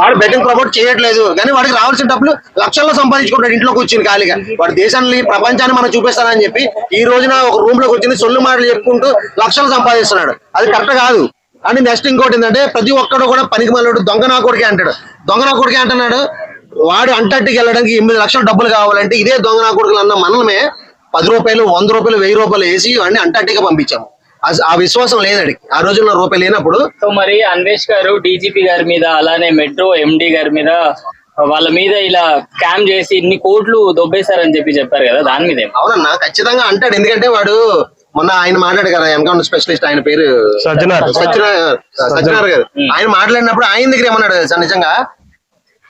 వాడు betting promote చేయట్లేదు. కానీ వాడికి రావాల్సిన డబ్బులు లక్షల్లో సంపాదించుకుంటాడు ఇంట్లో కూర్చుని ఖాళీగా. వాడు దేశాన్ని ప్రపంచాన్ని మనం చూపిస్తానని చెప్పి ఈ రోజున ఒక రూమ్లో కూర్చుని సొల్లు మాటలు చెప్పుకుంటూ లక్షలు సంపాదిస్తున్నాడు. అది కరెక్ట్ కాదు. అని నెక్స్ట్ ఇంకోటి ఏంటంటే ప్రతి ఒక్కడు కూడా పనికి మళ్ళాడు దొంగ నా కొడుకే అంటాడు. దొంగ నా కొడుకే అంటున్నాడు. వాడు అంటట్టుకి వెళ్ళడానికి ఎనిమిది లక్షల డబ్బులు కావాలంటే ఇదే దొంగ నా కొడుకులు అన్న మనమే పది రూపాయలు వంద రూపాయలు వెయ్యి రూపాయలు వేసి వాడిని అంటట్టుగా పంపించాము. ఆ- విశ్వాసం లేదడి. ఆ రోజుల్లో రూపాయి లేనప్పుడు సో మరి అన్వేష్ గారు డీజీపీ గారి మీద అలానే మెట్రో ఎండి గారి మీద వాళ్ళ మీద ఇలా స్కామ్ చేసి ఇన్ని కోట్లు దొబ్బేశారని చెప్పి చెప్పారు కదా దాని మీద అవునన్నా ఖచ్చితంగా అంటాడు. ఎందుకంటే వాడు మొన్న ఆయన మాట్లాడాడు కదా ఎన్కౌంటర్ స్పెషలిస్ట్ ఆయన పేరు. సజ్జనార్. గారు. ఆయన మాట్లాడినప్పుడు ఆయన దగ్గర ఏమన్నాడు తెలుసా నిజంగా?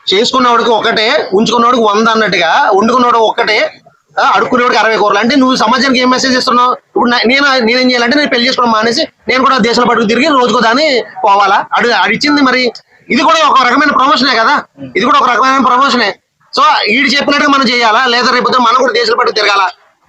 చేసుకున్నవాడికి ఒకటే ఉంచుకున్నవాడికి వంద అన్నట్టుగా వండుకున్నవాడు ఒక్కటే ఆ, అడుక్కునేవాడికి అరవై కూరలు. అంటే నువ్వు సమాజానికి ఏం మెసేజ్ ఇస్తున్నావు? ఇప్పుడు నేను నేనేం చేయాలంటే నేను పెళ్ళి చేసుకోవడం మానేసి నేను కూడా దేశాల పట్టుకు తిరిగి రోజుకో దాన్ని పోవాలా? అడు అడిచింది మరి. ఇది కూడా ఒక రకమైన ప్రమోషనే కదా? ఇది కూడా ఒక రకమైన ప్రమోషనే సో వీడు చెప్పినట్టుగా మనం చేయాలా? లేదా రేపు మనం కూడా దేశాల పట్టుకు తిరగాల?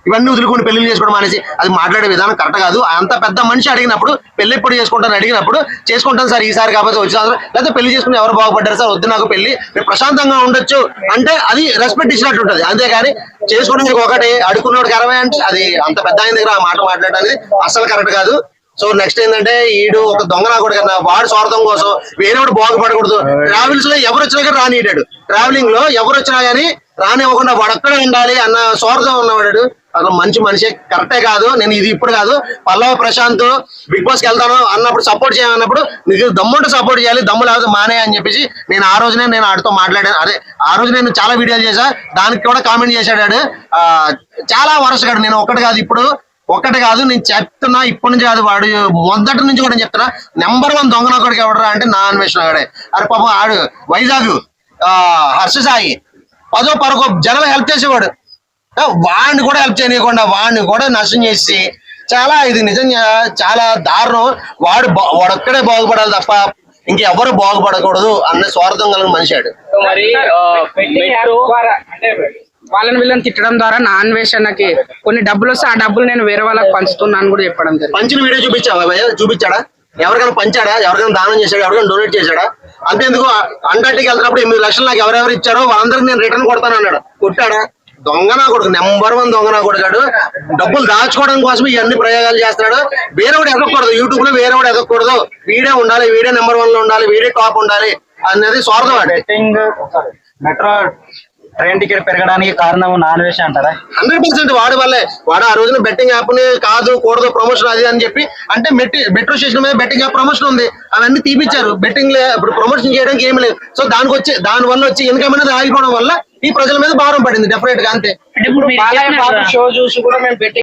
ఇవన్నీ వదులుకొని పెళ్ళి చేసుకోవడం అనేసి అది మాట్లాడే విధానం కరెక్ట్ కాదు. అంత పెద్ద మనిషి అడిగినప్పుడు పెళ్ళి ఎప్పుడు చేసుకుంటాను అడిగినప్పుడు చేసుకుంటాను సార్ ఈసారి కాకపోతే వచ్చే లేకపోతే పెళ్ళి చేసుకుని ఎవరు బాగుపడ్డారు సార్ వద్దు నాకు పెళ్ళి ప్రశాంతంగా ఉండొచ్చు. అంటే అది రెస్పెక్ట్ ఇచ్చినట్టు ఉంటుంది. అంతేగాని చేసుకోవడానికి ఒకటి. అడుకున్నోడికి అరవై అంటే అది అంత పెద్ద ఆయన దగ్గర ఆ మాట మాట్లాడడానికి అసలు కరెక్ట్ కాదు. సో నెక్స్ట్ ఏంటంటే ఈడు ఒక దొంగ నా కదా వాడు స్వార్థం కోసం వేరేవాడు బాగుపడకూడదు. ట్రావెల్స్లో ఎవరు వచ్చినా కానీ రానియడాడు ట్రావెలింగ్లో ఎవరు వచ్చినా కానీ రానివ్వకుండా వాడు అక్కడే ఉండాలి అన్న స్వార్థం ఉన్నవాడు. అసలు మంచి మనిషి కరెక్టే కాదు నేను ఇది ఇప్పుడు కాదు. పల్లవ ప్రశాంత్ బిగ్ బాస్కి వెళ్తాను అన్నప్పుడు సపోర్ట్ చేయమన్నప్పుడు నీకు దమ్ముంటే సపోర్ట్ చేయాలి దమ్ము లేకపోతే మానే అని చెప్పేసి నేను ఆ రోజునే నేను ఆడితో మాట్లాడాను. అదే ఆ రోజు నేను చాలా వీడియోలు చేశా దానికి కూడా కామెంట్ చేశాడు ఆ, చాలా వరుసగాడు నేను ఒక్కటి కాదు ఇప్పుడు ఒక్కటి కాదు నేను చెప్తున్నా ఇప్పటి నుంచి కాదు వాడు మొదటి నుంచి కూడా నేను చెప్తున్నా నెంబర్ వన్ దొంగన ఒకటికి ఎవడరా అంటే నా అన్వేషణ గాడే అరే పాపం ఆడు వైజాగ్ ఆ, హర్ష సాయి పదో పరకో జనం హెల్ప్ చేసేవాడు. వాడిని కూడా హెల్ప్ చేయనీయకుండా వాడిని కూడా నష్టం చేసి చాలా ఇది నిజంగా చాలా దారుణం. వాడు వాడొక్కడే బాగుపడాలి తప్ప ఇంకెవరు బాగుపడకూడదు అన్న స్వార్థం కలిగిన మనిషి ఆడు వాళ్ళని వీళ్ళని తిట్టడం ద్వారా నా అన్వేషణకి కొన్ని డబ్బులు వస్తే ఆ డబ్బులు నేను వేరే వాళ్ళకి పంచుతున్నాను కూడా చెప్పడం జరిగింది. పంచిన వీడియో చూపించావా భయ్య? చూపించాడా? ఎవరికైనా పంచాడా? ఎవరికైనా దానం చేశాడా? ఎవరికైనా డొనేట్ చేశాడా? అంతేందుకు అంటార్టికి వెళ్తున్నప్పుడు ఎనిమిది లక్షలు నాకు ఎవరెవరు ఇచ్చారో వాళ్ళందరికీ నేను రిటర్న్ కొడతాను అన్నాడు కొట్టాడా? దొంగ నా కొడుకు నెంబర్ వన్ దొంగ నా కొడుకాడు. డబ్బులు దాచుకోవడం కోసం ఇవన్నీ ప్రయోగాలు చేస్తున్నాడు. వేరే వాడు ఎదగకూడదు. యూట్యూబ్లో వేరే వాడు ఎదగకూడదు. వీడే ఉండాలి వీడే నెంబర్ వన్లో ఉండాలి వీడే టాప్ ఉండాలి అనేది స్వార్థం మెట్రో ట్రైన్ టికెట్ పెరగడానికి కారణం నాన్ వేష అంటారా? హండ్రెడ్ పర్సెంట్ వాడి వల్లే. వాడు ఆ రోజున బెట్టింగ్ యాప్ని కాదు కూడదు ప్రమోషన్ అది అని చెప్పి అంటే మెట్రో స్టేషన్ మీద బెట్టింగ్ యాప్ ప్రమోషన్ ఉంది. అవన్నీ తీపిచ్చారు. బెట్టింగ్ ఇప్పుడు ప్రమోషన్ చేయడానికి ఏమి లేదు. సో దానికి వచ్చి దాని వల్ల వచ్చి ఇన్కమ్ అనేది ఆగిపోవడం వల్ల ఈ ప్రజల మీద భారం పడింది డెఫినెట్గా అంతే. బాబు షో చూసి కూడా మేము పెట్టి